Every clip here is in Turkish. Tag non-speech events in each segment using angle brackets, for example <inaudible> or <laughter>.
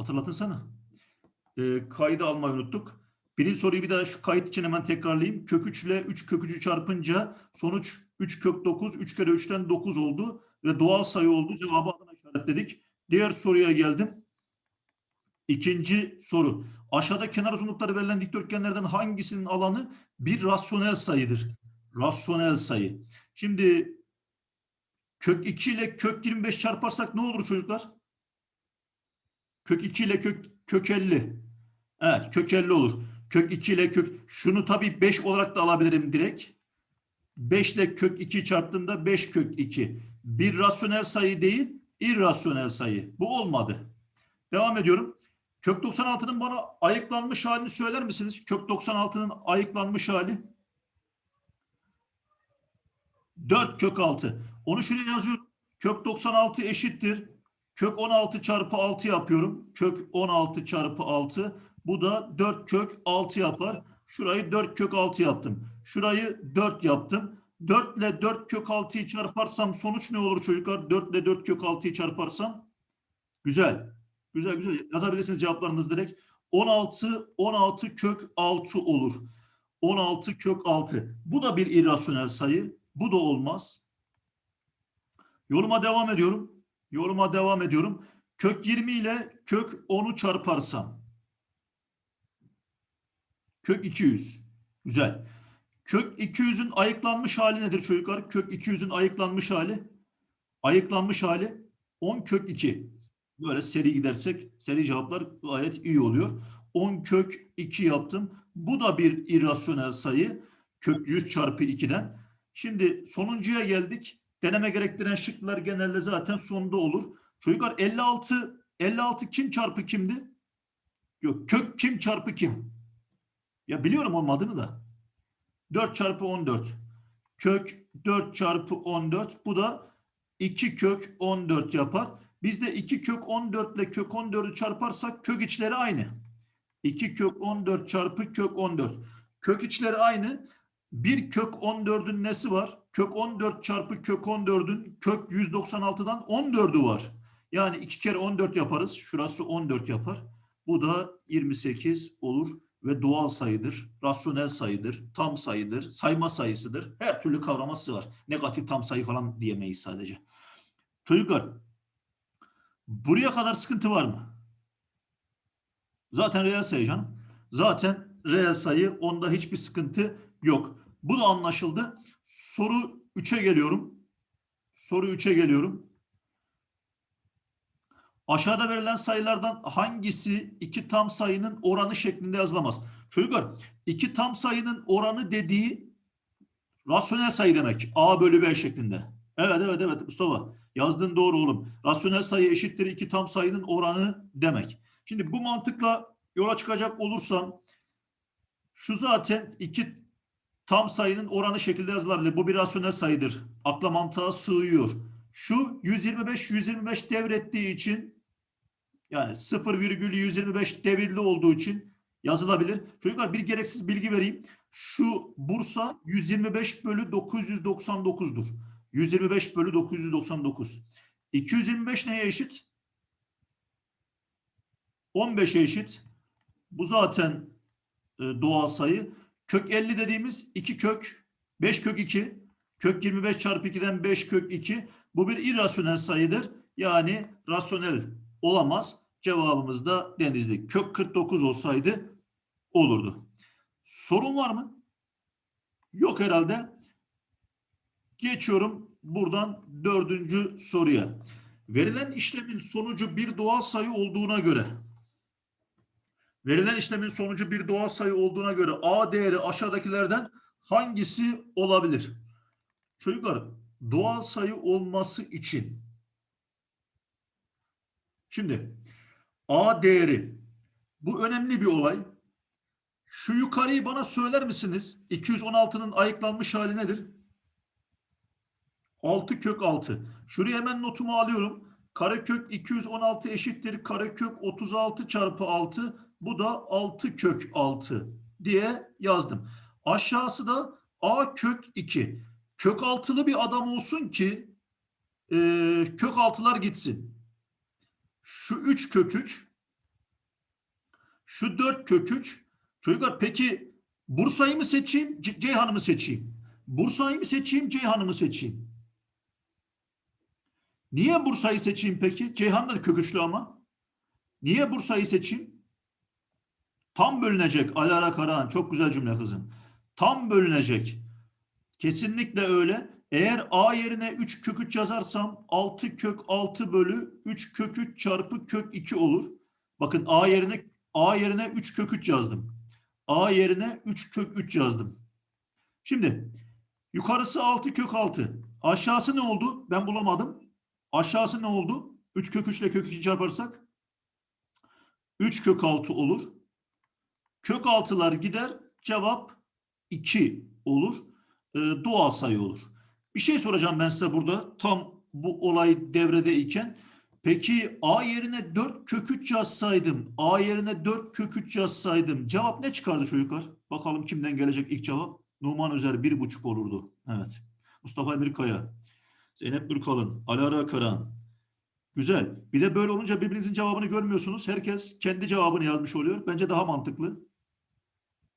Hatırlatın sana. Ee, kaydı almayı unuttuk. Birinci soruyu bir daha şu kayıt için hemen tekrarlayayım. Kök 3 ile 3 kök 3'ü çarpınca sonuç 3 kök 9. 3 kere 3'ten 9 oldu. Ve doğal sayı oldu. Cevabı adına işaretledik. Diğer soruya geldim. İkinci soru. Aşağıda kenar uzunlukları verilen dikdörtgenlerden hangisinin alanı bir rasyonel sayıdır? Rasyonel sayı. Şimdi kök 2 ile kök 25 çarparsak ne olur çocuklar? Kök 2 ile kök, kök 50. Evet kök 50 olur. Kök 2 ile kök şunu tabii 5 olarak da alabilirim direkt. 5 ile kök 2 çarptığımda 5 kök 2. Bir rasyonel sayı değil, irrasyonel sayı. Bu olmadı. Devam ediyorum. Kök 96'nın bana ayıklanmış halini söyler misiniz? Kök 96'nın ayıklanmış hali. 4 kök 6. Onu şuraya yazıyorum. Kök 96 eşittir. Kök 16 çarpı 6 yapıyorum. Kök 16 çarpı 6. Bu da 4 kök 6 yapar. Şurayı 4 kök 6 yaptım. Şurayı 4 yaptım. 4 ile 4 kök 6'yı çarparsam sonuç ne olur çocuklar? 4 ile 4 kök 6'yı çarparsam. Güzel. Güzel güzel. Yazabilirsiniz cevaplarınızı direkt. 16, 16 kök 6 olur. 16 kök 6. Bu da bir irrasyonel sayı. Bu da olmaz. Yoruma devam ediyorum. Yoruma devam ediyorum. Kök 20 ile kök 10'u çarparsam. Kök 200. Güzel. Kök 200'ün ayıklanmış hali nedir çocuklar? Kök 200'ün ayıklanmış hali. Ayıklanmış hali 10 kök 2. Böyle seri gidersek seri cevaplar gayet iyi oluyor. 10 kök 2 yaptım. Bu da bir irrasyonel sayı. Kök 100 çarpı 2'den. Şimdi sonuncuya geldik. Deneme gerektiren şıklar genelde zaten sonda olur. Çocuklar 56 56 kim çarpı kimdi? Yok kök kim çarpı kim? Ya biliyorum olmadığını da. 4 çarpı 14. Kök 4 çarpı 14. Bu da 2 kök 14 yapar. Biz de 2 kök 14 ile kök 14'ü çarparsak kök içleri aynı. 2 kök 14 çarpı kök 14. Kök içleri aynı. Bir kök 14'ün nesi var? Kök 14 çarpı kök 14'ün kök 196'dan 14'ü var. Yani 2 kere 14 yaparız. Şurası 14 yapar. Bu da 28 olur ve doğal sayıdır, rasyonel sayıdır, tam sayıdır, sayma sayısıdır. Her türlü kavraması var. Negatif tam sayı falan diyemeyiz sadece. Çocuklar, buraya kadar sıkıntı var mı? Zaten reel sayı canım. Zaten reel sayı, onda hiçbir sıkıntı yok. Bu da anlaşıldı. Soru 3'e geliyorum. Soru 3'e geliyorum. Aşağıda verilen sayılardan hangisi iki tam sayının oranı şeklinde yazılamaz? Çocuklar iki tam sayının oranı dediği rasyonel sayı demek. A bölü B şeklinde. Evet evet evet Mustafa yazdığın doğru oğlum. Rasyonel sayı eşittir iki tam sayının oranı demek. Şimdi bu mantıkla yola çıkacak olursam şu zaten iki tam sayının oranı şekilde yazılabilir. Bu bir rasyonel sayıdır. Akla mantığa sığıyor. Şu 125 125 devrettiği için yani 0,125 devirli olduğu için yazılabilir. Çocuklar bir gereksiz bilgi vereyim. Şu Bursa 125 bölü 999'dur. 125 bölü 999. 225 neye eşit? 15'e eşit. Bu zaten e, doğal sayı. Kök 50 dediğimiz 2 kök 5 kök 2. Kök 25 çarpı 2'den 5 kök 2. Bu bir irrasyonel sayıdır. Yani rasyonel olamaz. Cevabımız da denizli. Kök 49 olsaydı olurdu. Sorun var mı? Yok herhalde. Geçiyorum buradan dördüncü soruya. Verilen işlemin sonucu bir doğal sayı olduğuna göre verilen işlemin sonucu bir doğal sayı olduğuna göre A değeri aşağıdakilerden hangisi olabilir? Çocuklar doğal sayı olması için şimdi A değeri bu önemli bir olay. Şu yukarıyı bana söyler misiniz? 216'nın ayıklanmış hali nedir? 6 kök 6. Şuraya hemen notumu alıyorum. Karekök 216 eşittir. Karekök 36 çarpı 6. Bu da 6 kök 6 diye yazdım. Aşağısı da A kök 2. Kök altılı bir adam olsun ki e, kök altılar gitsin. Şu 3 kök 3 Şu 4 kök 3. Çocuklar peki Bursa'yı mı seçeyim, Ceyhan'ı mı seçeyim? Bursa'yı mı seçeyim, Ceyhan'ı mı seçeyim? Niye Bursa'yı seçeyim peki? Ceyhan da kök üçlü ama. Niye Bursa'yı seçeyim? Tam bölünecek. Alara Karahan. Çok güzel cümle kızım. Tam bölünecek. Kesinlikle öyle. Eğer a yerine 3 kök 3 yazarsam 6 kök 6 bölü 3 kök 3 çarpı kök 2 olur. Bakın a yerine a yerine 3 kök 3 yazdım. a yerine 3 kök 3 yazdım. Şimdi yukarısı 6 kök 6. Aşağısı ne oldu? Ben bulamadım. Aşağısı ne oldu? 3 kök 3 ile kök 2 çarparsak 3 kök 6 olur. Kök 6'lar gider. Cevap 2 olur. Ee, doğal sayı olur. Bir şey soracağım ben size burada. Tam bu olay devredeyken. Peki A yerine 4 kök 3 yazsaydım, A yerine 4 kök 3 yazsaydım cevap ne çıkardı çocuklar? Bakalım kimden gelecek ilk cevap? Numan Özer 1,5 olurdu. Evet. Mustafa Emir Kaya, Zeynep Nurkalın, Alara Karan. Güzel. Bir de böyle olunca birbirinizin cevabını görmüyorsunuz. Herkes kendi cevabını yazmış oluyor. Bence daha mantıklı.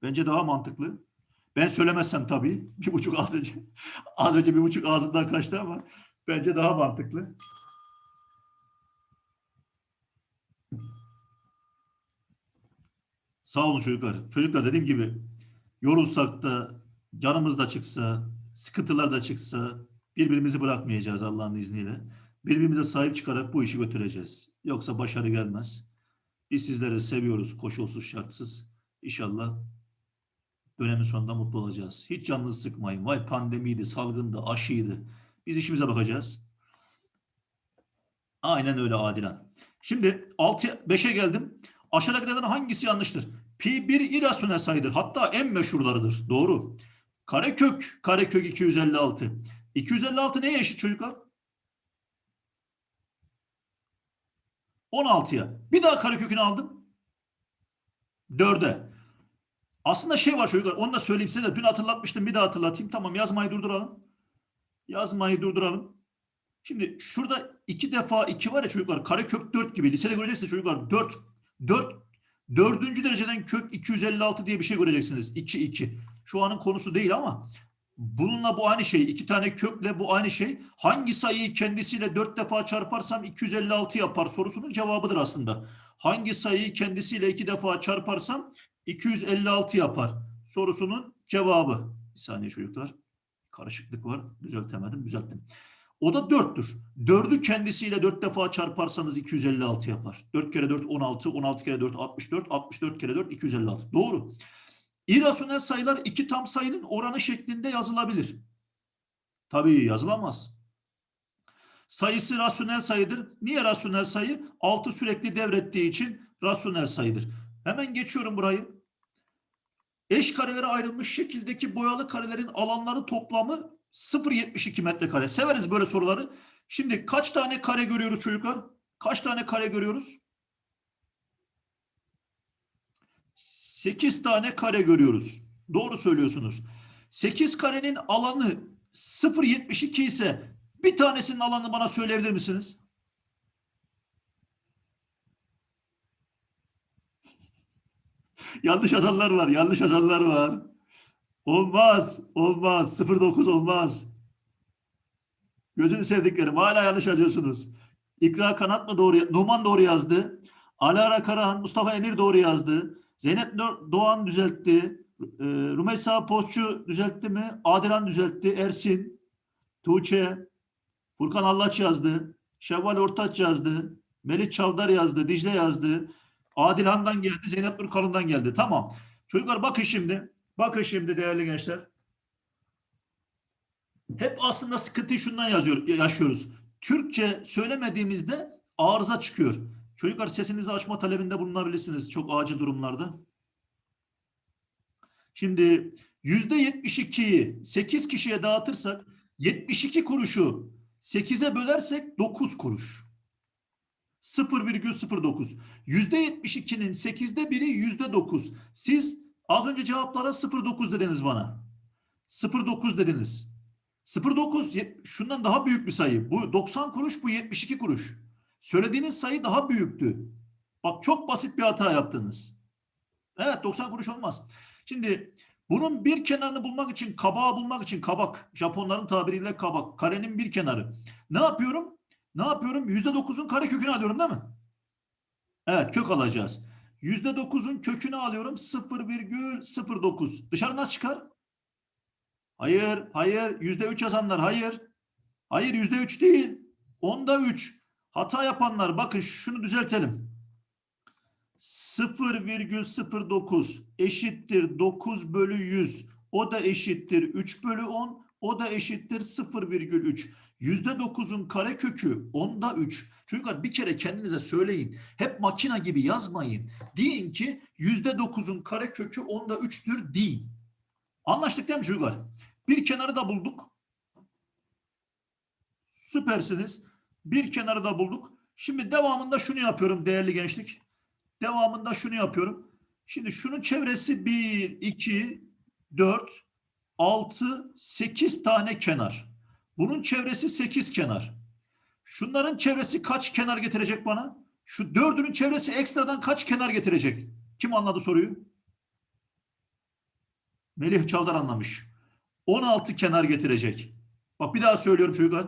Bence daha mantıklı. Ben söylemezsem tabii. <laughs> Bir buçuk az önce. Az önce bir buçuk ağzımdan kaçtı ama bence daha mantıklı. Sağ olun çocuklar. Çocuklar dediğim gibi yorulsak da canımız da çıksa, sıkıntılar da çıksa birbirimizi bırakmayacağız Allah'ın izniyle. Birbirimize sahip çıkarak bu işi götüreceğiz. Yoksa başarı gelmez. Biz sizleri seviyoruz koşulsuz şartsız. İnşallah dönemin sonunda mutlu olacağız. Hiç canınızı sıkmayın. Vay pandemiydi, salgındı, aşıydı. Biz işimize bakacağız. Aynen öyle Adilan. Şimdi 6 5'e geldim. Aşağıdakilerden hangisi yanlıştır? Pi bir irrasyonel sayıdır. Hatta en meşhurlarıdır. Doğru. Karekök, karekök 256. 256 neye eşit çocuklar? 16'ya. Bir daha karekökünü aldım. 4'e. Aslında şey var çocuklar onu da söyleyeyim size de dün hatırlatmıştım bir daha hatırlatayım. Tamam yazmayı durduralım. Yazmayı durduralım. Şimdi şurada iki defa iki var ya çocuklar karekök 4 gibi. Lisede göreceksiniz çocuklar 4 4 dördüncü dereceden kök 256 diye bir şey göreceksiniz. 2 2. Şu anın konusu değil ama bununla bu aynı şey. iki tane kökle bu aynı şey. Hangi sayıyı kendisiyle 4 defa çarparsam 256 yapar sorusunun cevabıdır aslında. Hangi sayıyı kendisiyle iki defa çarparsam 256 yapar sorusunun cevabı. Bir saniye çocuklar. Karışıklık var. Düzeltemedim. Düzelttim. O da 4'tür. 4'ü kendisiyle 4 defa çarparsanız 256 yapar. 4 kere 4 16, 16 kere 4 64, 64 kere 4 256. Doğru. İrasyonel sayılar iki tam sayının oranı şeklinde yazılabilir. Tabii yazılamaz. Sayısı rasyonel sayıdır. Niye rasyonel sayı? 6 sürekli devrettiği için rasyonel sayıdır. Hemen geçiyorum burayı. Eş karelere ayrılmış şekildeki boyalı karelerin alanları toplamı 0.72 metrekare. Severiz böyle soruları. Şimdi kaç tane kare görüyoruz çocuklar? Kaç tane kare görüyoruz? 8 tane kare görüyoruz. Doğru söylüyorsunuz. 8 karenin alanı 0.72 ise bir tanesinin alanını bana söyleyebilir misiniz? Yanlış yazanlar var. Yanlış yazanlar var. Olmaz. Olmaz. 09 olmaz. Gözünü sevdiklerim. Hala yanlış yazıyorsunuz. İkra Kanat mı doğru? Numan doğru yazdı. Alara Karahan, Mustafa Emir doğru yazdı. Zeynep Doğan düzeltti. Ee, Rumeysa Postçu düzeltti mi? Adilan düzeltti. Ersin, Tuğçe, Furkan Allaç yazdı. Şevval Ortaç yazdı. Melih Çavdar yazdı. Dicle yazdı. Adilhan'dan geldi. Zeynep Nurkalın'dan geldi. Tamam. Çocuklar bakın şimdi. Bakın şimdi değerli gençler. Hep aslında sıkıntıyı şundan yazıyor, yaşıyoruz. Türkçe söylemediğimizde arıza çıkıyor. Çocuklar sesinizi açma talebinde bulunabilirsiniz çok acil durumlarda. Şimdi yüzde 72'yi 8 kişiye dağıtırsak 72 kuruşu 8'e bölersek 9 kuruş. 0,09. Yüzde 72'nin 8'de biri yüzde 9. Siz az önce cevaplara 0,9 dediniz bana. 0,9 dediniz. 0,9 şundan daha büyük bir sayı. Bu 90 kuruş bu 72 kuruş. Söylediğiniz sayı daha büyüktü. Bak çok basit bir hata yaptınız. Evet 90 kuruş olmaz. Şimdi bunun bir kenarını bulmak için kabağı bulmak için kabak Japonların tabiriyle kabak karenin bir kenarı. Ne yapıyorum? Ne yapıyorum? %9'un kare kökünü alıyorum değil mi? Evet kök alacağız. %9'un kökünü alıyorum 0,09. Dışarı nasıl çıkar? Hayır, hayır. %3 yazanlar hayır. Hayır %3 değil. Onda 3. Hata yapanlar bakın şunu düzeltelim. 0,09 eşittir 9 bölü 100. O da eşittir 3 bölü 10. O da eşittir 0,3. %9'un karekökü onda 3. Çocuklar bir kere kendinize söyleyin. Hep makina gibi yazmayın. Deyin ki %9'un karekökü onda 3'tür deyin. Anlaştık değil mi çocuklar? Bir kenarı da bulduk. Süpersiniz. Bir kenarı da bulduk. Şimdi devamında şunu yapıyorum değerli gençlik. Devamında şunu yapıyorum. Şimdi şunun çevresi 1, 2, 4, 6, 8 tane kenar. Bunun çevresi 8 kenar. Şunların çevresi kaç kenar getirecek bana? Şu dördünün çevresi ekstradan kaç kenar getirecek? Kim anladı soruyu? Melih Çavdar anlamış. 16 kenar getirecek. Bak bir daha söylüyorum çocuklar.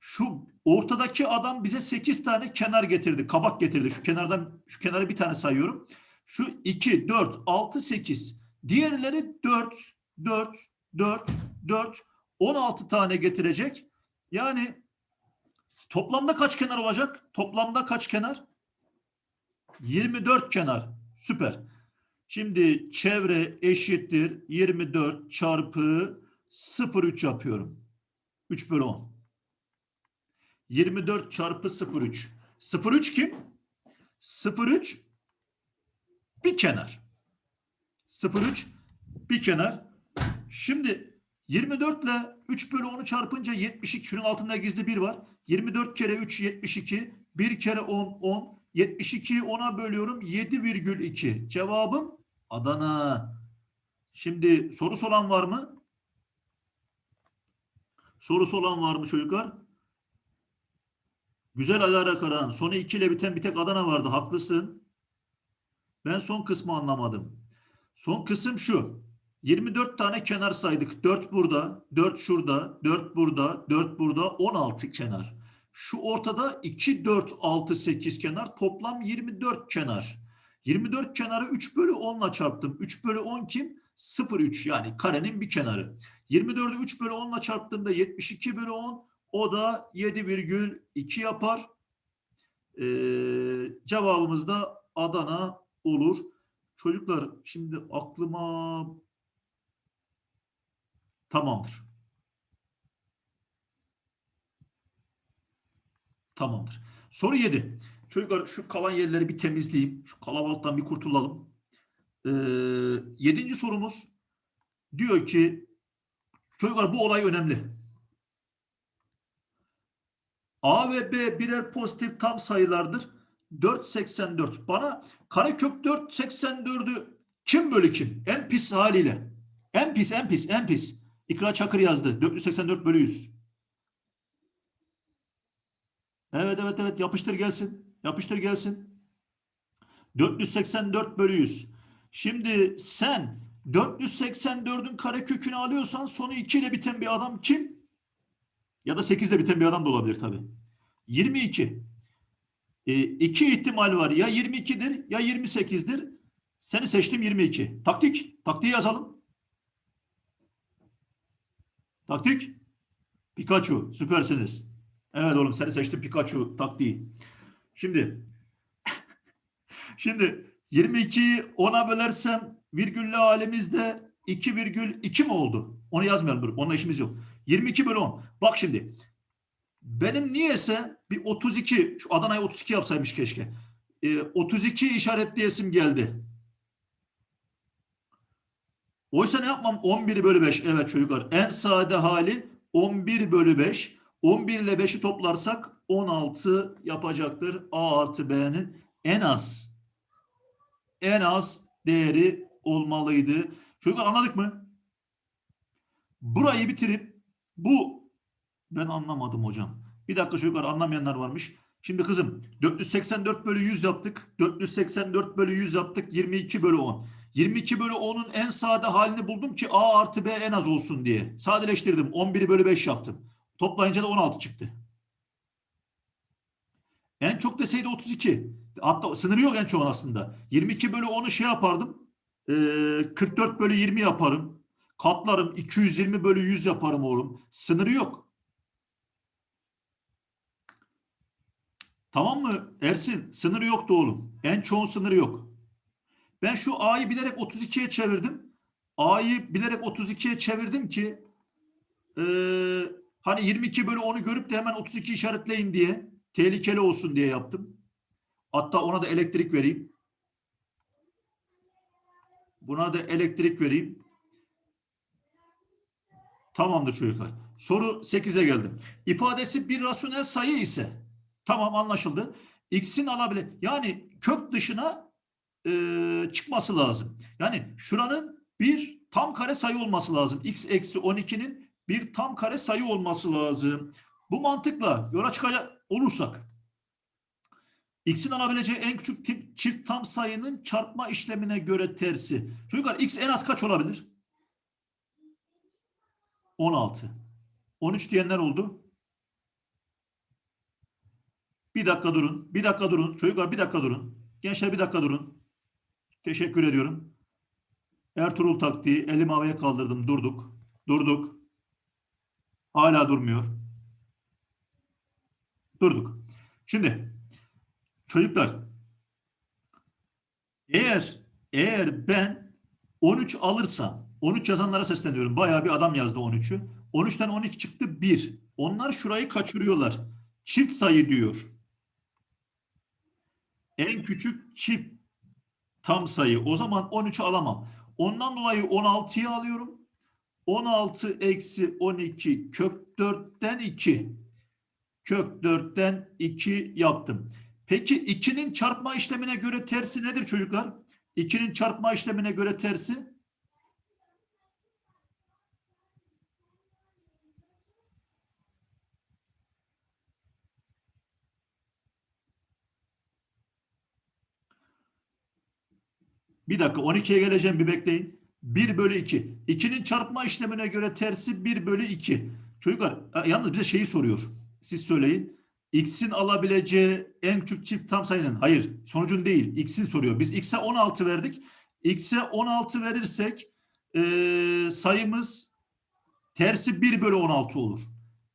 Şu ortadaki adam bize 8 tane kenar getirdi. Kabak getirdi. Şu kenardan şu kenara bir tane sayıyorum. Şu 2, 4, 6, 8. Diğerleri 4, 4, 4, 4, 16 tane getirecek. Yani toplamda kaç kenar olacak? Toplamda kaç kenar? 24 kenar. Süper. Şimdi çevre eşittir 24 çarpı 0,3 yapıyorum. 3 bölü 10. 24 çarpı 0,3. 0,3 kim? 0,3 bir kenar. 0,3 bir kenar. Şimdi 24 ile 3 bölü 10'u çarpınca 72. Şunun altında gizli 1 var. 24 kere 3 72. 1 kere 10 10. 72'yi 10'a bölüyorum. 7,2. Cevabım Adana. Şimdi sorusu olan var mı? Sorusu olan var mı çocuklar? Güzel Alara Karahan. Sonu 2 ile biten bir tek Adana vardı. Haklısın. Ben son kısmı anlamadım. Son kısım şu. 24 tane kenar saydık. 4 burada, 4 şurada, 4 burada, 4 burada, 16 kenar. Şu ortada 2, 4, 6, 8 kenar. Toplam 24 kenar. 24 kenarı 3 bölü 10 ile çarptım. 3 bölü 10 kim? 0,3 yani karenin bir kenarı. 24'ü 3 bölü 10 ile çarptığımda 72 bölü 10 o da 7,2 yapar. Ee, cevabımız da Adana olur. Çocuklar şimdi aklıma tamamdır. Tamamdır. Soru 7. Çocuklar şu kalan yerleri bir temizleyeyim. Şu kalabalıktan bir kurtulalım. Ee, yedinci sorumuz diyor ki çocuklar bu olay önemli. A ve B birer pozitif tam sayılardır. 484. Bana karekök 484'ü kim bölü kim? En pis haliyle. En pis, en pis, en pis. İkra Çakır yazdı. 484 bölü 100. Evet, evet, evet. Yapıştır gelsin. Yapıştır gelsin. 484 bölü 100. Şimdi sen 484'ün karekökünü alıyorsan sonu 2 ile biten bir adam kim? Ya da 8 ile biten bir adam da olabilir tabii. 22. E, iki ihtimal var. Ya 22'dir ya 28'dir. Seni seçtim 22. Taktik. Taktiği yazalım. Taktik. Pikachu. Süpersiniz. Evet oğlum seni seçtim Pikachu taktiği. Şimdi <laughs> şimdi 22'yi 10'a bölersem virgüllü halimizde 2,2 mi oldu? Onu yazmayalım. Onunla işimiz yok. 22 bölü 10. Bak şimdi. Benim niyeyse bir 32 şu Adana'ya 32 yapsaymış keşke. Ee, 32 işaretleyesim geldi. Oysa ne yapmam? 11 bölü 5. Evet çocuklar. En sade hali 11 bölü 5. 11 ile 5'i toplarsak 16 yapacaktır. A artı B'nin en az en az değeri olmalıydı. Çocuklar anladık mı? Burayı bitirip bu ben anlamadım hocam. Bir dakika çocuklar anlamayanlar varmış. Şimdi kızım 484 bölü 100 yaptık. 484 bölü 100 yaptık. 22 bölü 10. 22 bölü 10'un en sade halini buldum ki A artı B en az olsun diye. Sadeleştirdim. 11'i bölü 5 yaptım. Toplayınca da 16 çıktı. En çok deseydi 32. Hatta sınırı yok en çok aslında. 22 bölü 10'u şey yapardım. Ee, 44 bölü 20 yaparım. Katlarım 220 bölü 100 yaparım oğlum. Sınırı yok. Tamam mı Ersin? Sınırı yoktu oğlum. En çoğun sınırı yok. Ben şu A'yı bilerek 32'ye çevirdim. A'yı bilerek 32'ye çevirdim ki eee, hani 22 bölü 10'u görüp de hemen 32 işaretleyin diye tehlikeli olsun diye yaptım. Hatta ona da elektrik vereyim. Buna da elektrik vereyim. Tamamdır çocuklar. Soru 8'e geldim. İfadesi bir rasyonel sayı ise tamam anlaşıldı. X'in alabile yani kök dışına e, çıkması lazım. Yani şuranın bir tam kare sayı olması lazım. X eksi 12'nin bir tam kare sayı olması lazım. Bu mantıkla yola çıkacak olursak X'in alabileceği en küçük tip çift tam sayının çarpma işlemine göre tersi. Çocuklar X en az kaç olabilir? 16. 13 diyenler oldu. Bir dakika durun. Bir dakika durun. Çocuklar bir dakika durun. Gençler bir dakika durun. Teşekkür ediyorum. Ertuğrul taktiği. Elimi havaya kaldırdım. Durduk. Durduk. Hala durmuyor. Durduk. Şimdi çocuklar eğer eğer ben 13 alırsam 13 yazanlara sesleniyorum. Bayağı bir adam yazdı 13'ü. 13'ten 12 çıktı 1. Onlar şurayı kaçırıyorlar. Çift sayı diyor. En küçük çift tam sayı. O zaman 13'ü alamam. Ondan dolayı 16'yı alıyorum. 16 eksi 12 kök 4'ten 2. Kök 4'ten 2 yaptım. Peki 2'nin çarpma işlemine göre tersi nedir çocuklar? 2'nin çarpma işlemine göre tersi Bir dakika 12'ye geleceğim bir bekleyin. 1 bölü 2. 2'nin çarpma işlemine göre tersi 1 bölü 2. Çocuklar e, yalnız bize şeyi soruyor. Siz söyleyin. X'in alabileceği en küçük çift tam sayının. Hayır sonucun değil. X'in soruyor. Biz X'e 16 verdik. X'e 16 verirsek e, sayımız tersi 1 bölü 16 olur.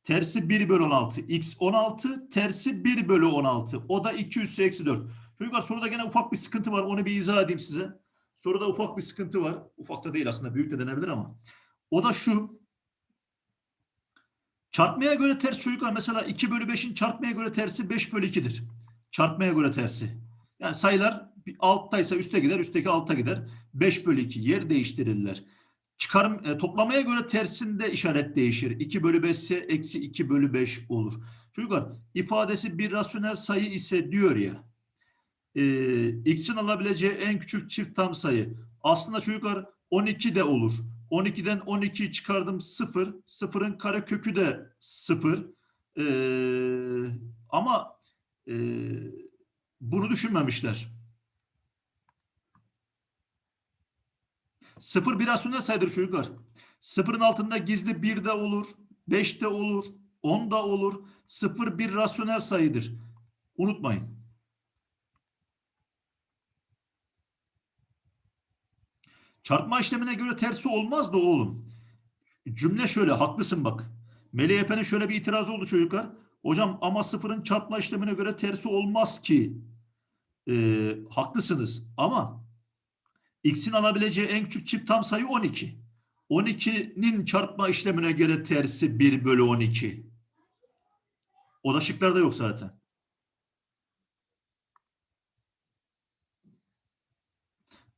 Tersi 1 bölü 16. X 16 tersi 1 bölü 16. O da 2 üssü eksi 4. Çocuklar soruda gene ufak bir sıkıntı var. Onu bir izah edeyim size. Soruda ufak bir sıkıntı var. Ufak da değil aslında. Büyük de denebilir ama. O da şu. Çarpmaya göre ters çocuklar mesela 2 bölü 5'in çarpmaya göre tersi 5 bölü 2'dir. Çarpmaya göre tersi. Yani sayılar alttaysa üste gider, üstteki alta gider. 5 bölü 2 yer değiştirirler. Çıkarım, e, toplamaya göre tersinde işaret değişir. 2 bölü 5 ise eksi 2 bölü 5 olur. Çocuklar ifadesi bir rasyonel sayı ise diyor ya e, x'in alabileceği en küçük çift tam sayı. Aslında çocuklar 12 de olur. 12'den 12'yi çıkardım 0. 0'ın kare kökü de 0. Ee, ama e, bunu düşünmemişler. 0 bir rasyonel sayıdır çocuklar. 0'ın altında gizli 1 de olur, 5 de olur, 10 da olur. 0 bir rasyonel sayıdır. Unutmayın. Çarpma işlemine göre tersi olmaz da oğlum. Cümle şöyle haklısın bak. Melih Efe'nin şöyle bir itirazı oldu çocuklar. Hocam ama sıfırın çarpma işlemine göre tersi olmaz ki. Ee, haklısınız ama x'in alabileceği en küçük çift tam sayı 12. 12'nin çarpma işlemine göre tersi 1 bölü 12. O da şıklarda yok zaten.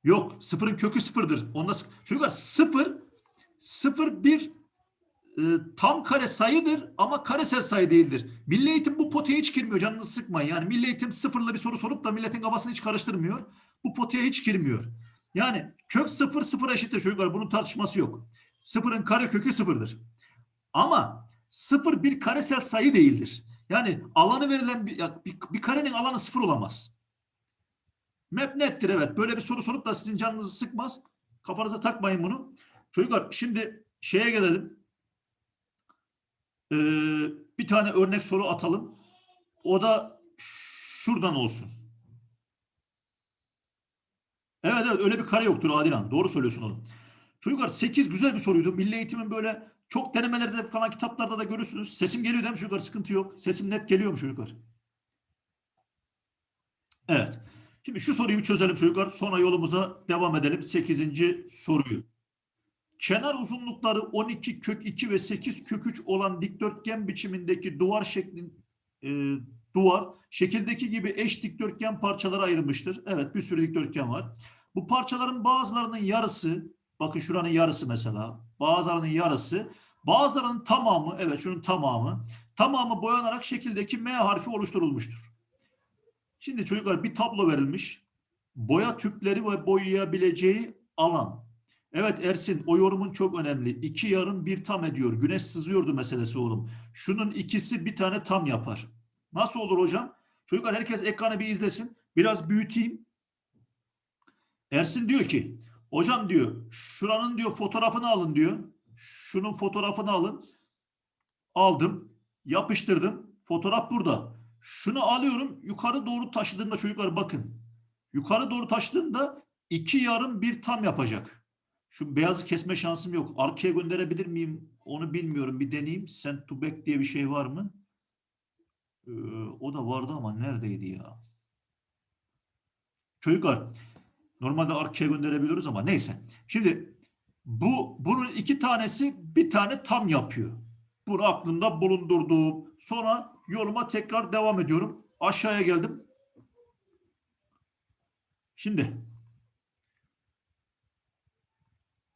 Yok. Sıfırın kökü sıfırdır. Onda çocuklar sıfır sıfır bir e, tam kare sayıdır ama karesel sayı değildir. Milli eğitim bu potaya hiç girmiyor. Canınızı sıkmayın. Yani milli eğitim sıfırla bir soru sorup da milletin kafasını hiç karıştırmıyor. Bu potaya hiç girmiyor. Yani kök sıfır sıfır eşittir çocuklar. Bunun tartışması yok. Sıfırın kare kökü sıfırdır. Ama sıfır bir karesel sayı değildir. Yani alanı verilen bir, bir, bir karenin alanı sıfır olamaz. Map nettir evet. Böyle bir soru sorup da sizin canınızı sıkmaz. Kafanıza takmayın bunu. Çocuklar şimdi şeye gelelim. Ee, bir tane örnek soru atalım. O da şuradan olsun. Evet evet öyle bir kare yoktur Adilan. Doğru söylüyorsun oğlum. Çocuklar 8 güzel bir soruydu. Milli Eğitim'in böyle çok denemelerde falan kitaplarda da görürsünüz. Sesim geliyor değil mi çocuklar? Sıkıntı yok. Sesim net geliyor mu çocuklar? Evet. Şimdi şu soruyu bir çözelim çocuklar. Sonra yolumuza devam edelim. 8. soruyu. Kenar uzunlukları 12 kök 2 ve 8 kök 3 olan dikdörtgen biçimindeki duvar şeklin e, duvar şekildeki gibi eş dikdörtgen parçalara ayrılmıştır. Evet bir sürü dikdörtgen var. Bu parçaların bazılarının yarısı bakın şuranın yarısı mesela bazılarının yarısı bazılarının tamamı evet şunun tamamı tamamı boyanarak şekildeki M harfi oluşturulmuştur. Şimdi çocuklar bir tablo verilmiş. Boya tüpleri ve boyayabileceği alan. Evet Ersin o yorumun çok önemli. İki yarım bir tam ediyor. Güneş sızıyordu meselesi oğlum. Şunun ikisi bir tane tam yapar. Nasıl olur hocam? Çocuklar herkes ekranı bir izlesin. Biraz büyüteyim. Ersin diyor ki hocam diyor şuranın diyor fotoğrafını alın diyor. Şunun fotoğrafını alın. Aldım. Yapıştırdım. Fotoğraf burada. Şunu alıyorum. Yukarı doğru taşıdığımda çocuklar bakın. Yukarı doğru taşıdığımda iki yarım bir tam yapacak. Şu beyazı kesme şansım yok. Arkaya gönderebilir miyim? Onu bilmiyorum. Bir deneyeyim. Send to back diye bir şey var mı? Ee, o da vardı ama neredeydi ya? Çocuklar normalde arkaya gönderebiliyoruz ama neyse. Şimdi bu bunun iki tanesi bir tane tam yapıyor. Bunu aklımda bulundurdum. Sonra yoluma tekrar devam ediyorum. Aşağıya geldim. Şimdi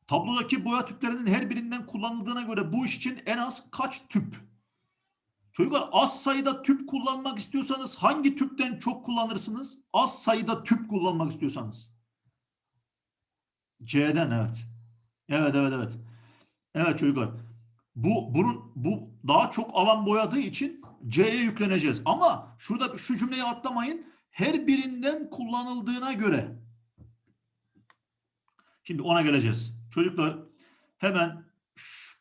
tablodaki boya tüplerinin her birinden kullanıldığına göre bu iş için en az kaç tüp? Çocuklar az sayıda tüp kullanmak istiyorsanız hangi tüpten çok kullanırsınız? Az sayıda tüp kullanmak istiyorsanız. C'den evet. Evet evet evet. Evet çocuklar. Bu bunun bu daha çok alan boyadığı için C'ye yükleneceğiz. Ama şurada şu cümleyi atlamayın. Her birinden kullanıldığına göre. Şimdi ona geleceğiz. Çocuklar hemen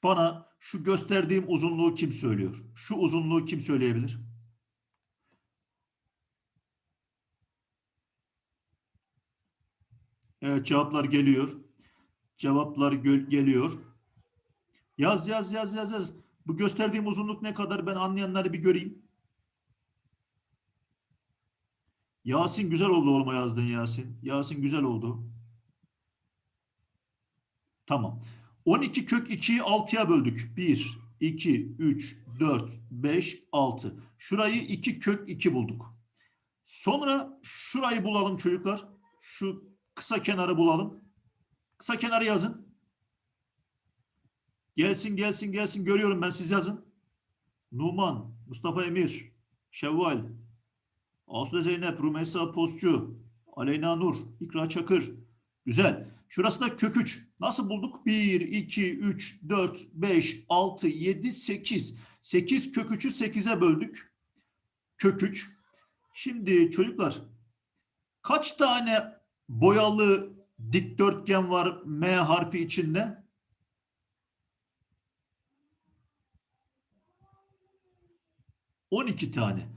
bana şu gösterdiğim uzunluğu kim söylüyor? Şu uzunluğu kim söyleyebilir? Evet cevaplar geliyor. Cevaplar geliyor. Yaz yaz yaz yaz yaz. Bu gösterdiğim uzunluk ne kadar ben anlayanları bir göreyim. Yasin güzel oldu olma yazdın Yasin. Yasin güzel oldu. Tamam. 12 kök 2'yi 6'ya böldük. 1, 2, 3, 4, 5, 6. Şurayı 2 kök 2 bulduk. Sonra şurayı bulalım çocuklar. Şu kısa kenarı bulalım. Kısa kenarı yazın. Gelsin gelsin gelsin görüyorum ben siz yazın. Numan, Mustafa Emir, Şevval, Asude Zeynep, Rumeysa Postçu, Aleyna Nur, İkra Çakır. Güzel. Şurası da kök 3. Nasıl bulduk? 1, 2, 3, 4, 5, 6, 7, 8. 8 kök 3'ü 8'e böldük. Kök 3. Şimdi çocuklar kaç tane boyalı dikdörtgen var M harfi içinde? On iki tane.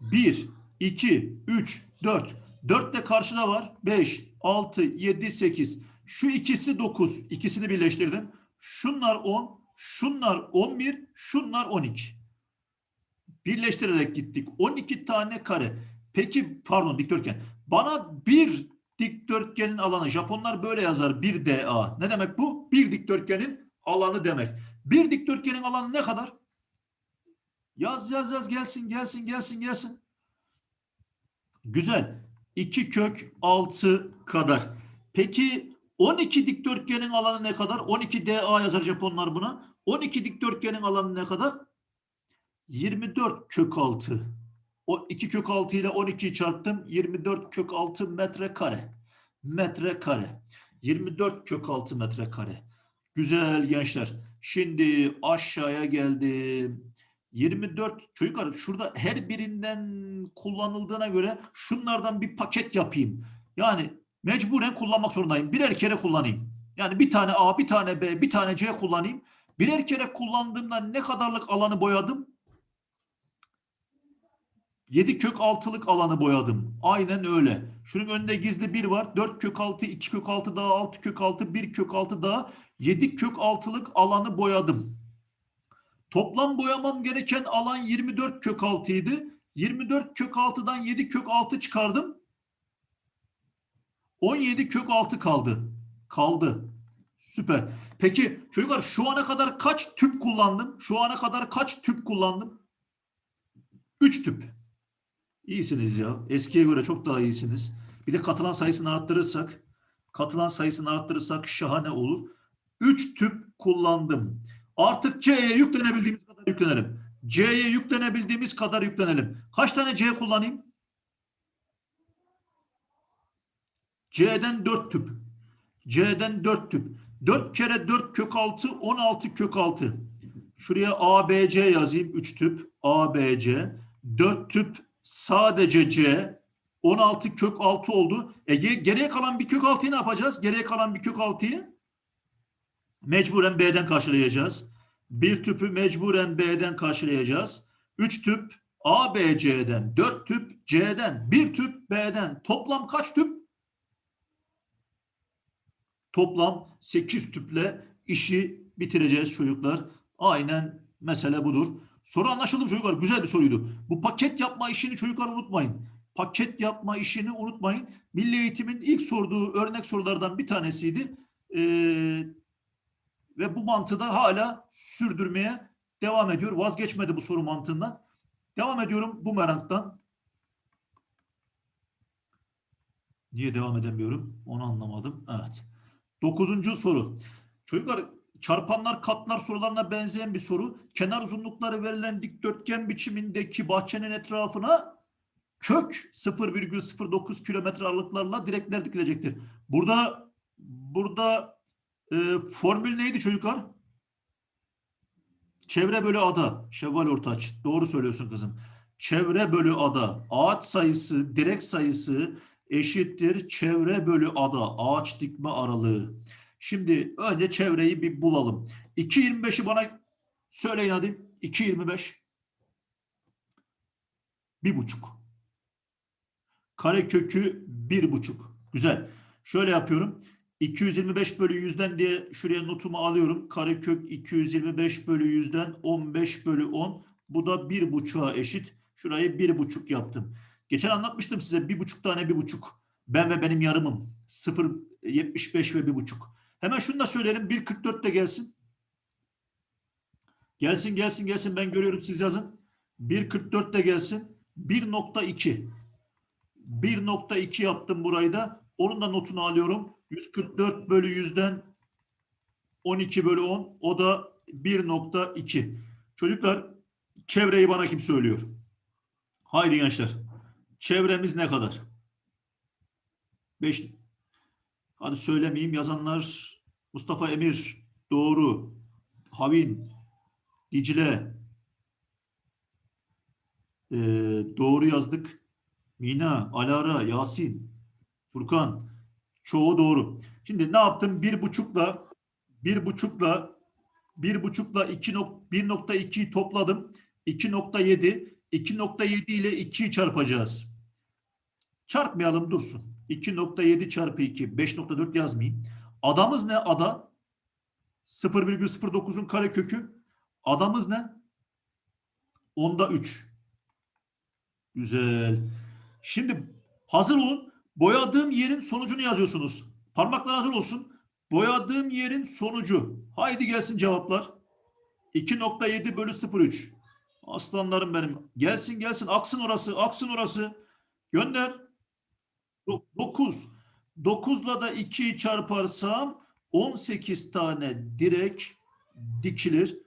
Bir, iki, üç, dört. Dört de karşıda var. Beş, altı, yedi, sekiz. Şu ikisi dokuz. İkisini birleştirdim. Şunlar on, şunlar on bir, şunlar on iki. Birleştirerek gittik. On iki tane kare. Peki pardon dikdörtgen. Bana bir dikdörtgenin alanı. Japonlar böyle yazar. Bir DA. Ne demek bu? Bir dikdörtgenin alanı demek. Bir dikdörtgenin alanı ne kadar? Yaz yaz yaz gelsin gelsin gelsin gelsin. Güzel. 2 kök 6 kadar. Peki 12 dikdörtgenin alanı ne kadar? 12 DA yazar Japonlar buna. 12 dikdörtgenin alanı ne kadar? 24 kök 6. O 2 kök 6 ile 12'yi çarptım. 24 kök 6 metre kare. Metre kare. 24 kök 6 metre kare. Güzel gençler. Şimdi aşağıya geldim. 24 çocuklar şurada her birinden kullanıldığına göre şunlardan bir paket yapayım. Yani mecburen kullanmak zorundayım. Birer kere kullanayım. Yani bir tane A, bir tane B, bir tane C kullanayım. Birer kere kullandığımda ne kadarlık alanı boyadım? 7 kök 6'lık alanı boyadım. Aynen öyle. Şunun önünde gizli 1 var. 4 kök 6, 2 kök 6 daha 6 kök 6, 1 kök 6 daha 7 kök 6'lık alanı boyadım. Toplam boyamam gereken alan 24 kök 6 idi. 24 kök 6'dan 7 kök 6 çıkardım. 17 kök 6 kaldı. Kaldı. Süper. Peki çocuklar şu ana kadar kaç tüp kullandım? Şu ana kadar kaç tüp kullandım? 3 tüp. İyisiniz ya. Eskiye göre çok daha iyisiniz. Bir de katılan sayısını arttırırsak, katılan sayısını arttırırsak şahane olur. 3 tüp kullandım. Artık C'ye yüklenebildiğimiz kadar yüklenelim. C'ye yüklenebildiğimiz kadar yüklenelim. Kaç tane C kullanayım? C'den 4 tüp. C'den 4 tüp. 4 kere 4 kök 6 16 kök 6. Şuraya ABC yazayım 3 tüp. ABC 4 tüp sadece C 16 kök 6 oldu. E ge- geriye kalan bir kök 6'yı ne yapacağız? Geriye kalan bir kök 6'yı mecburen B'den karşılayacağız. Bir tüpü mecburen B'den karşılayacağız. 3 tüp ABC'den, 4 tüp C'den, bir tüp B'den. Toplam kaç tüp? Toplam 8 tüple işi bitireceğiz çocuklar. Aynen mesele budur. Soru anlaşıldı mı çocuklar? Güzel bir soruydu. Bu paket yapma işini çocuklar unutmayın. Paket yapma işini unutmayın. Milli Eğitim'in ilk sorduğu örnek sorulardan bir tanesiydi. Ee, ve bu mantığı da hala sürdürmeye devam ediyor. Vazgeçmedi bu soru mantığından. Devam ediyorum bu meraktan. Niye devam edemiyorum? Onu anlamadım. Evet. Dokuzuncu soru. Çocuklar çarpanlar katlar sorularına benzeyen bir soru. Kenar uzunlukları verilen dikdörtgen biçimindeki bahçenin etrafına kök 0,09 kilometre aralıklarla direkler dikilecektir. Burada burada e, formül neydi çocuklar? Çevre bölü ada. Şevval Ortaç. Doğru söylüyorsun kızım. Çevre bölü ada. Ağaç sayısı, direk sayısı eşittir çevre bölü ada. Ağaç dikme aralığı. Şimdi önce çevreyi bir bulalım. 2.25'i bana söyleyin hadi. 2.25. Bir buçuk. Kare kökü bir buçuk. Güzel. Şöyle yapıyorum. 225 bölü 100'den diye şuraya notumu alıyorum. Karekök 225 bölü 100'den 15 bölü 10. Bu da bir buçuğa eşit. Şurayı bir buçuk yaptım. Geçen anlatmıştım size bir buçuk tane bir buçuk. Ben ve benim yarımım. 0.75 ve bir buçuk. Hemen şunu da söyleyelim. 1.44 de gelsin. Gelsin gelsin gelsin ben görüyorum siz yazın. 1.44 de gelsin. 1.2. 1.2 yaptım burayı da. Onun da notunu alıyorum. 144 bölü 100'den 12 bölü 10. O da 1.2. Çocuklar çevreyi bana kim söylüyor? Haydi gençler. Çevremiz ne kadar? 5. Hadi söylemeyeyim. Yazanlar Mustafa Emir. Doğru. Havin. Dicle. Ee, doğru yazdık. Mina, Alara, Yasin, Furkan. Çoğu doğru. Şimdi ne yaptım? Bir buçukla bir buçukla bir buçukla 1.2'yi topladım. 2.7 2.7 ile 2'yi çarpacağız. Çarpmayalım dursun. 2.7 çarpı 2 5.4 yazmayayım. Adamız ne ada? 0,09'un karekökü. Adamız ne? Onda 3. Güzel. Şimdi hazır olun. Boyadığım yerin sonucunu yazıyorsunuz. Parmaklar hazır olsun. Boyadığım yerin sonucu. Haydi gelsin cevaplar. 2.7 bölü 0.3. Aslanlarım benim. Gelsin gelsin. Aksın orası. Aksın orası. Gönder. 9. 9'la da 2'yi çarparsam 18 tane direk dikilir.